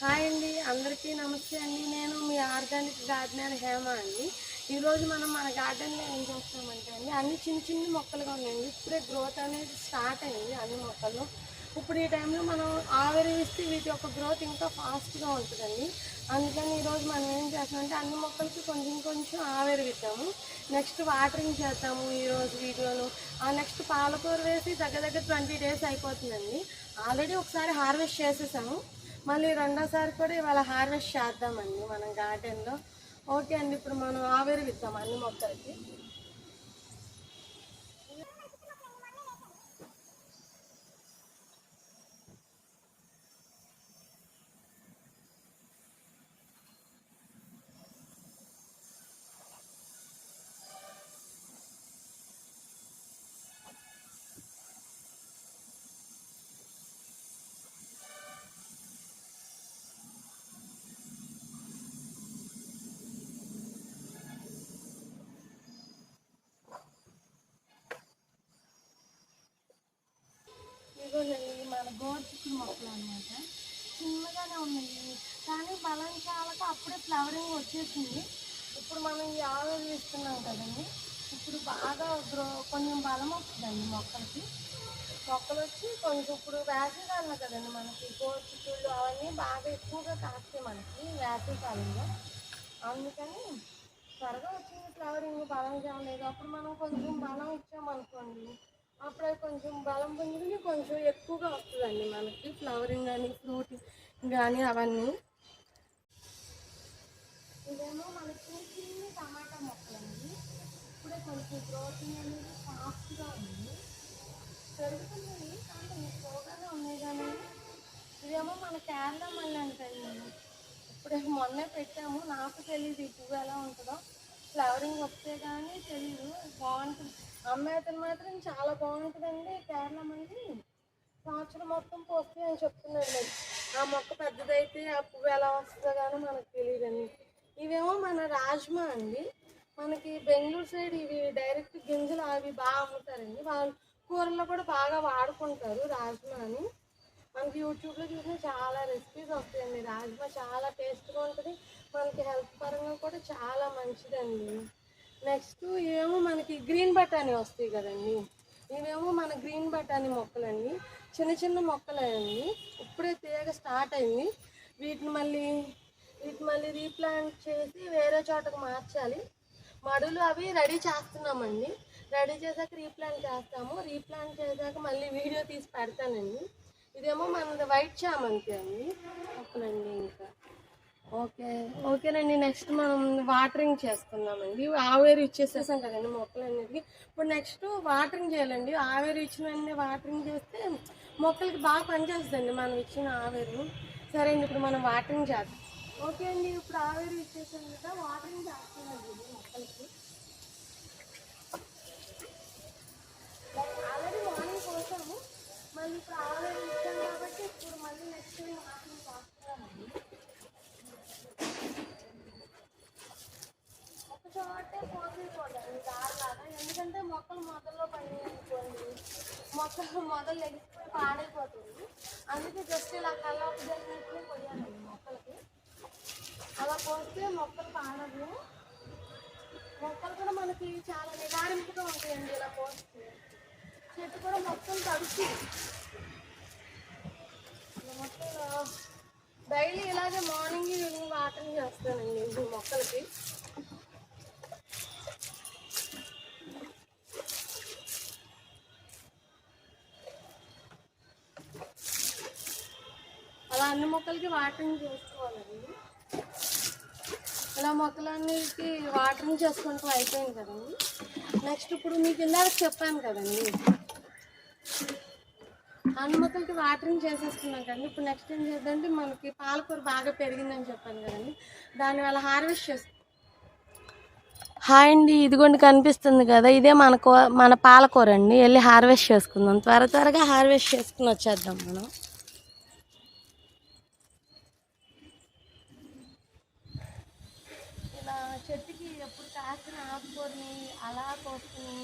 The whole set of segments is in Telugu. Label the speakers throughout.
Speaker 1: హాయ్ అండి అందరికీ నమస్తే అండి. నేను మీ ఆర్గానిక్ గార్డెనర్ హేమ అండి. ఈరోజు మనం మన గార్డెన్లో ఏం చేస్తామంటే అండి అన్ని చిన్న చిన్న మొక్కలుగా ఉన్నాయండి. ఇప్పుడే గ్రోత్ అనేది స్టార్ట్ అయింది అన్ని మొక్కలు. ఇప్పుడు ఈ టైంలో మనం ఆవిరిస్తే వీటి యొక్క గ్రోత్ ఇంకా ఫాస్ట్గా ఉంటుందండి. అందుకని ఈరోజు మనం ఏం చేస్తామంటే అన్ని మొక్కలకి కొంచెం కొంచెం ఆవిరి నెక్స్ట్ వాటరింగ్ చేద్దాము ఈరోజు వీడియోలో. ఆ నెక్స్ట్ పాలకూర వేసి దగ్గర దగ్గర ట్వంటీ డేస్ అయిపోతుందండి. ఆల్రెడీ ఒకసారి హార్వెస్ట్ చేసేసాము. మళ్ళీ రెండోసారి కూడా ఇవాళ హార్వెస్ట్ చేద్దామండి మనం గార్డెన్లో. ఓకే అండి ఇప్పుడు మనం ఆవిరి విద్దాం అన్ని మొక్కలకి. చూడండి మన గోరుచిక్కుడు మొక్కలు అనమాట చిన్నగానే ఉన్నాయి. కానీ బలం చాలక అప్పుడే ఫ్లవరింగ్ వచ్చేసింది. ఇప్పుడు మనం ఈ ఆవిరి ఇస్తున్నాం కదండి. ఇప్పుడు బాగా గ్రో కొంచెం బలం వస్తుందండి మొక్కలకి. మొక్కలు వచ్చి కొంచెం ఇప్పుడు వేసవికాలం కదండి మనకి గోరుచిక్కుళ్ళు అవన్నీ బాగా ఎక్కువగా కాస్తాయి మనకి వేసవికాలంలో. అందుకని త్వరగా వచ్చింది ఫ్లవరింగ్ బలం చేయలేదు అప్పుడు మనం కొంచెం బలం ఇచ్చామనుకోండి అప్పుడు అది కొంచెం బలం పొందుకుని కొంచెం ఎక్కువగా వస్తుందండి మనకి. ఫ్లవరింగ్ కానీ ఫ్రూట్ కానీ అవన్నీ. ఇదేమో మనకి చిన్న టమాటా మొక్కలండి. ఇప్పుడే కొంచెం గ్రోతింగ్ అనేది ఫాస్ట్గా ఉంది. పెరుగుతున్నాయి కానీ ఎక్కువగానే ఉన్నాయి కానీ ఇదేమో మన కేరళ మళ్ళీ అంటండి ఇప్పుడే మొన్నే పెట్టాము. నాకు తెలియదు ఈ పువ్వు ఎలా ఉంటుందో. ఫ్లవరింగ్ వస్తే కానీ తెలియదు బాగుంటుంది. అమ్మాయితను మాత్రం చాలా బాగుంటుందండి. కేరళ మళ్ళీ సంవత్సరం మొత్తం పోస్తే అని చెప్తున్నాడు ఆ మొక్క పెద్దదైతే ఆ పువ్వు ఎలా వస్తుందో కానీ మనకు తెలియదండి ఇవేమో మన రాజ్మా అండి. మనకి బెంగళూరు సైడ్ ఇవి డైరెక్ట్ గింజలు అవి బాగా అమ్ముతారండి. వాళ్ళు కూరల్లో కూడా బాగా వాడుకుంటారు రాజ్మాని మనకి యూట్యూబ్లో చూసిన చాలా రెసిపీస్ వస్తాయండి. రాజ్మా చాలా టేస్ట్గా ఉంటుంది. మనకి హెల్త్ పరంగా కూడా చాలా మంచిదండి. నెక్స్ట్ ఇవేమో మనకి గ్రీన్ బఠానీ వస్తాయి కదండి. ఇవేమో మన గ్రీన్ బఠానీ మొక్కలండి. చిన్న చిన్న మొక్కలండి. ఇప్పుడే తీగ స్టార్ట్ అయింది. వీటిని మళ్ళీ వీటిని మళ్ళీ రీప్లాంట్ చేసి వేరే చోటకు మార్చాలి. మడులు అవి రెడీ చేస్తున్నామండి. రెడీ చేశాక రీప్లాంట్ చేస్తాము. రీప్లాంట్ చేశాక మళ్ళీ వీడియో తీసి పెడతానండి. ఇదేమో మనది వైట్ చామంతి అండి. మొక్కలండి ఇంకా. ఓకే. ఓకేనండి నెక్స్ట్ మనం వాటరింగ్ చేసుకుందామండి ఆవేరు ఇచ్చేసేసాం కదండి మొక్కలన్నిటికీ. ఇప్పుడు నెక్స్ట్ వాటరింగ్ చేయాలండి. ఆవేరు ఇచ్చిన వాటరింగ్ చేస్తే మొక్కలకి బాగా పనిచేస్తుందండి మనం ఇచ్చిన ఆవేరు సరే అండి ఇప్పుడు మనం వాటరింగ్ చేస్తాం ఓకే అండి ఇప్పుడు ఆవేరు ఇచ్చేసాం కదా వాటరింగ్ చేస్తున్నాండి మొక్కలకి. ఆల్రెడీ మార్నింగ్ పోసాము మళ్ళీ ఇప్పుడు ఆవేరు ఇచ్చాం కాబట్టి ఇప్పుడు మళ్ళీ నెక్స్ట్ వాటరింగ్ చేస్తున్నామండి ఒక చోటే పోసేయకూడదు దారిలాగా ఎందుకంటే మొక్కలు మొదల్లో పడి మొక్కలు మొదలు ఎగిసిపోయి పాడైపోతుంది. అందుకే జస్ట్ ఇలా కల్లాపు జరిగినట్లే పోయాలండి మొక్కలకి. అలా పోస్తే మొక్కలు పాడదు మొక్కలు కూడా మనకి చాలా నిదారింపుగా ఉంటాయండి ఇలా పోస్తే చెట్టు కూడా మొత్తం తడిచి. మొత్తం డైలీ ఇలాగే మార్నింగ్ ఈవినింగ్ వాటరింగ్ చేస్తానండి మొక్కలకి. అన్ని మొక్కలకి వాటరింగ్ చేసుకోవాలండి. ఇలా మొక్కలన్నిటికి వాటరింగ్ చేసుకుంటూ అయిపోయింది కదండి. నెక్స్ట్ ఇప్పుడు మీకు ఇందాక చెప్పాను కదండి. అన్ని మొక్కలకి వాటరింగ్ చేసేసుకున్నాం కదండి. ఇప్పుడు నెక్స్ట్ ఏం చేద్దామంటే మనకి పాలకూర బాగా పెరిగిందని చెప్పాను కదండి. దానివల్ల హార్వెస్ట్ చేస్తాం హాయ్ అండి ఇదిగోండి కనిపిస్తుంది కదా. ఇదే మన కూ మన పాలకూర అండి. వెళ్ళి హార్వెస్ట్ చేసుకుందాం. త్వర త్వరగా హార్వెస్ట్ చేసుకుని వచ్చేద్దాం మనం ఇలా చెట్టుకి ఎప్పుడు కాసిన ఆకుకూరని అలా కోసుకుని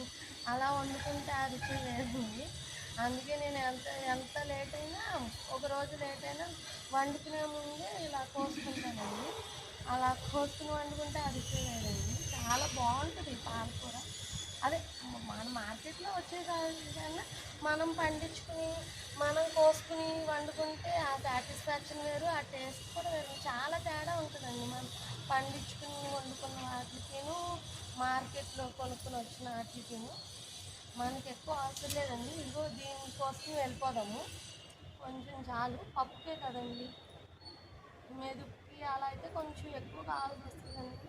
Speaker 1: అలా వండుకుంటే ఆ రుచి వేరుంది అందుకే నేను ఎంత ఎంత లేట్ అయినా ఒక రోజు లేట్ అయినా వండుకునే ముందే ఇలా కోసుకుంటానండి. అలా కోసుకుని వండుకుంటే అది వేరండి చాలా బాగుంటుంది పాలకూర అదే మన మార్కెట్లో వచ్చే కన్నా మనం పండించుకుని మనం కోసుకుని వండుకుంటే ఆ సాటిస్ఫాక్షన్ వేరు ఆ టేస్ట్ కూడా వేరు. చాలా తేడా ఉంటుందండి మనం పండించుకుని వండుకున్న వాటికిను మార్కెట్లో కొనుక్కుని వచ్చిన వాటికిను మనకి ఎక్కువ అవసరం లేదండి. ఇదిగో దీనికోసం వెళ్ళిపోదాము. కొంచెం చాలు. పప్పుకే కదండి. మెదుపుకి అలా అయితే కొంచెం ఎక్కువ కావాల్సి వస్తుందండి.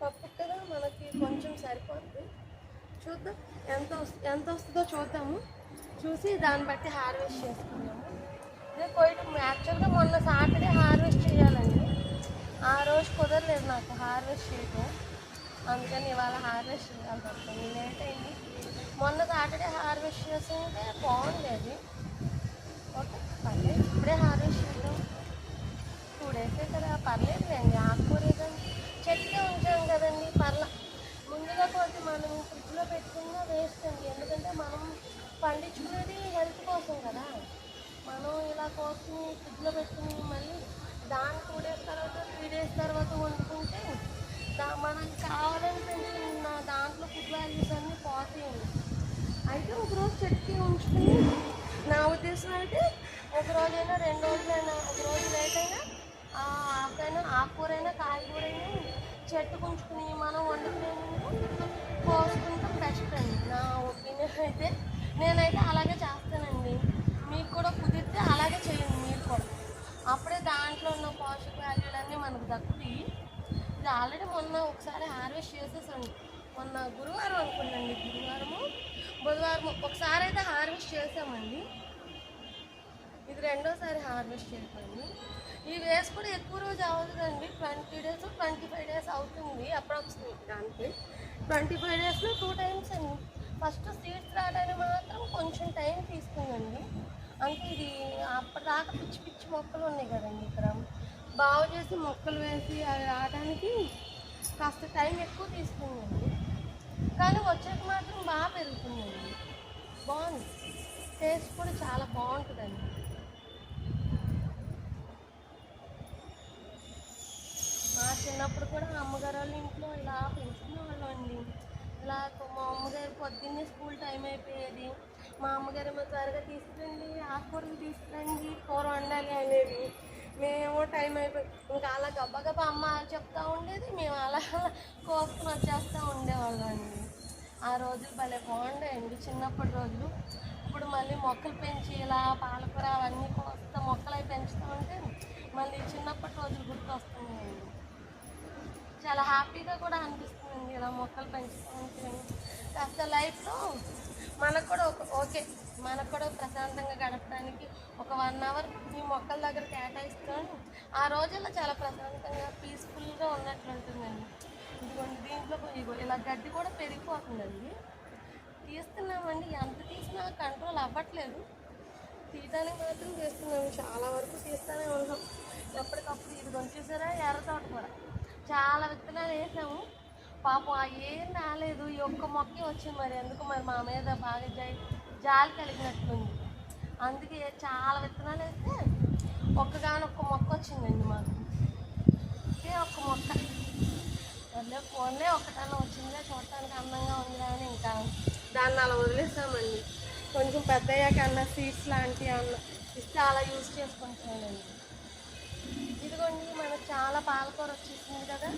Speaker 1: పప్పు కదా మనకి కొంచెం సరిపోద్ది. చూద్దాం. ఎంత వస్తు ఎంత వస్తుందో చూద్దాము. చూసి దాన్ని బట్టి హార్వెస్ట్ చేసుకుందాము. ఇదే కొయ్యటం యాక్చువల్గా మొన్న సాటర్డే హార్వెస్ట్ చేయాలండి. ఆ రోజు కుదరలేదు నాకు హార్వెస్ట్ చేయటం. అందుకని ఇవాళ హార్వెస్ట్ చేయాలి పడుతుంది లేట్ అయింది. మొన్న సాటర్డే హార్వెస్ట్ చేస్తుంటే బాగుండేది. ఓకే పర్లేదు. ఇప్పుడే హార్వెస్ట్ చేద్దాం టూ డేసే కదా పర్లేదు అండి ఆకుకూర కదండి చెట్టే ఉంచాం కదండి పర్ల. ముందుగా కొద్ది మనం ఫ్రిడ్జ్లో పెట్టుకున్నా వేస్ట్ అండి. ఎందుకంటే మనం పండించుకునేది హెల్త్ కోసం కదా. మనం ఇలా కోసుకుని ఫ్రిడ్జ్లో పెట్టుకుని మళ్ళీ దాని టూ డేస్ తర్వాత త్రీ డేస్ తర్వాత వండుకుంటే దా మనకి కావాలని పెంచుకున్న దాంట్లో ఫుడ్ వాల్యూస్ అన్నీ పోతాయండి అయితే ఒక రోజు చెట్టుకి ఉంచుకుని నా ఉద్దేశం అయితే ఒక రోజైనా రెండు రోజులైనా ఒక రోజు లేట్ అయినా ఆకైనా ఆకుకూరైనా కాయగూరైనా చెట్టు ఉంచుకుని మనం వండుకునే ముందు కోసుకుంటాం బెస్ట్ అండి. నా ఒపీనియన్ అయితే నేనైతే అలాగే చేస్తానండి. మీకు కూడా కుదిరితే అలాగే చేయండి. అప్పుడే దాంట్లో ఉన్న పోషక వాల్యూలన్నీ మనకు దక్కుతాయి. ఇది ఆల్రెడీ మొన్న ఒకసారి హార్వెస్ట్ చేసేసండి మొన్న గురువారం అనుకున్నాండి గురువారము బుధవారం ఒకసారి అయితే హార్వెస్ట్ చేసామండి. ఇది రెండోసారి హార్వెస్ట్ చేసాము ఈ వేస్ కూడా ఎక్కువ రోజు అవుతుందండి. Twenty days twenty five days అవుతుంది అప్రాక్సిమేట్ దానికి ట్వంటీ ఫైవ్ డేస్లో టూ టైమ్స్ అండి. ఫస్ట్ సీడ్స్ రావడానికి మాత్రం కొంచెం టైం తీసుకుందండి. అంటే ఇది అప్పటిదాకా పిచ్చి పిచ్చి మొక్కలు ఉన్నాయి కదండి ఇక్కడ. బాగు చేసి మొక్కలు వేసి అవి రావడానికి కాస్త టైం ఎక్కువ తీసుకుందండి. కానీ వచ్చాక మాత్రం బాగా పెరుగుతుందండి బాగుంది. టేస్ట్ కూడా చాలా బాగుంటుందండి. మా చిన్నప్పుడు కూడా అమ్మగారు వాళ్ళ ఇంట్లో ఇలా పెంచుకునే వాళ్ళం అండి. ఇలా మా అమ్మగారు పొద్దున్నే స్కూల్ టైం అయిపోయేది. మా అమ్మగారు మా త్వరగా తీసుకురండి ఆకుకూరలు తీసుకురండి కూర వండాలి అనేది మేము టైం అయిపోయి ఇంకా అలా గబ్బా గబ్బా అమ్మ చెప్తా ఉండేది మేము అలా కోసుకుని వచ్చేస్తూ ఉండేవాళ్ళం అండి ఆ రోజులు భలే బాగుండేయండి చిన్నప్పటి రోజులు. ఇప్పుడు మళ్ళీ మొక్కలు పెంచి ఇలా పాలకూర అవన్నీ కోస్తా మొక్కలు అవి పెంచుతూ ఉంటే మళ్ళీ చిన్నప్పటి రోజులు గుర్తొస్తున్నాయండి. చాలా హ్యాపీగా కూడా అనిపిస్తుంది. ఇలా మొక్కలు పెంచుకోవడానికి కాస్త లైఫ్లో మనకు కూడా ఒక ఓకే మనకు కూడా ప్రశాంతంగా గడపడానికి ఒక వన్ అవర్ ఈ మొక్కల దగ్గర కేటాయిస్తాను. ఆ రోజుల్లో చాలా ప్రశాంతంగా పీస్ఫుల్గా ఉన్నట్లు ఉంటుందండి. ఇదిగోండి దీంట్లో ఇదిగో ఇలా గడ్డి కూడా పెరిగిపోతుందండి. తీస్తున్నామండి ఎంత తీసినా కంట్రోల్ అవ్వట్లేదు. తీయడానికి మాత్రం చేస్తున్నాము చాలా వరకు తీస్తూనే ఉన్నాం. ఎప్పటికప్పుడు ఇది చూసారా? ఎర్ర తోట కూడా చాలా విత్తనాలు వేసాము. పాపం ఆ ఏం రాలేదు ఈ ఒక్క మొక్కే వచ్చింది మరి. ఎందుకు మరి మా మీద బాగా జాయి జాలి కలిగినట్లుంది. అందుకే చాలా విత్తనాలు వేస్తే ఒక్కగానొక్క మొక్క వచ్చిందండి మాకు. ఒకే ఒక్క మొక్క. వదిలే ఫోన్లే ఒక్కటన్నా వచ్చిందే చూడటానికి అందంగా ఉంది అని ఇంకా దాన్ని అలా వదిలేసామండి. కొంచెం పెద్ద అయ్యాక అన్న సీడ్స్ లాంటివి అన్న ఇస్తే అలా యూజ్ చేసుకుంటున్నానండి. ఇదిగోండి మనకు చాలా పాలకూర వచ్చేసింది కదా.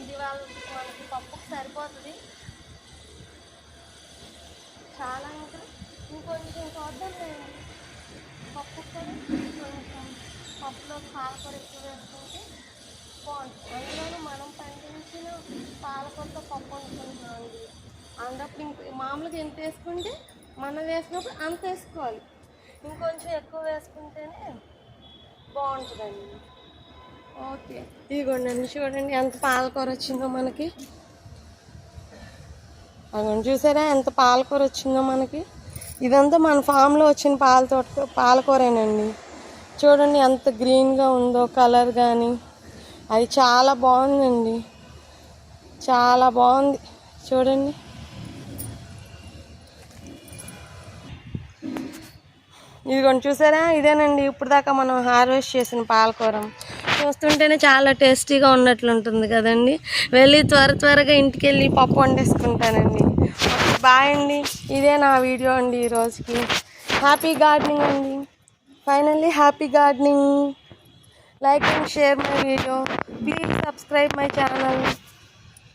Speaker 1: ఇది వాళ్ళ మనకి పప్పుకు సరిపోతుంది. చాలా ఇంకా. ఇంకొంచెం చూద్దాంలేండి పప్పు కూడా కొంచెం పప్పులో పాలకూర ఎక్కువ వేసుకుంటే బాగుంటుంది. అందులోనూ మనం పండించిన పాలకూరతో పప్పు వండుకుంటున్నామండి అందులో ఇంక మామూలుగా ఎంత వేసుకుంటే మనం వేసినప్పుడు అంత వేసుకోవాలి. ఇంకొంచెం ఎక్కువ వేసుకుంటేనే బాగుంటుందండి. ఓకే. ఇదిగోండి చూడండి ఎంత పాలకూర వచ్చిందో మనకి. అదిగోండి చూసారా ఎంత పాలకూర వచ్చిందో మనకి. ఇదంతా మన ఫామ్లో వచ్చిన పాలతో పాలకూరేనండి. చూడండి ఎంత గ్రీన్గా ఉందో కలర్ కానీ అది చాలా బాగుందండి. చాలా బాగుంది. చూడండి. ఇదిగోండి చూసారా? ఇదేనండి ఇప్పుడు దాకా మనం హార్వెస్ట్ చేసిన పాలకూర. చూస్తుంటేనే చాలా టేస్టీగా ఉన్నట్లుంటుంది కదండి. వెళ్ళి త్వర త్వరగా ఇంటికి వెళ్ళి పప్పు వండేసుకుంటానండి. బాయ్ అండి. ఇదే నా వీడియో అండి ఈ రోజుకి. హ్యాపీ గార్డెనింగ్ అండి. Finally happy gardening. Like and share my video. Please subscribe my channel.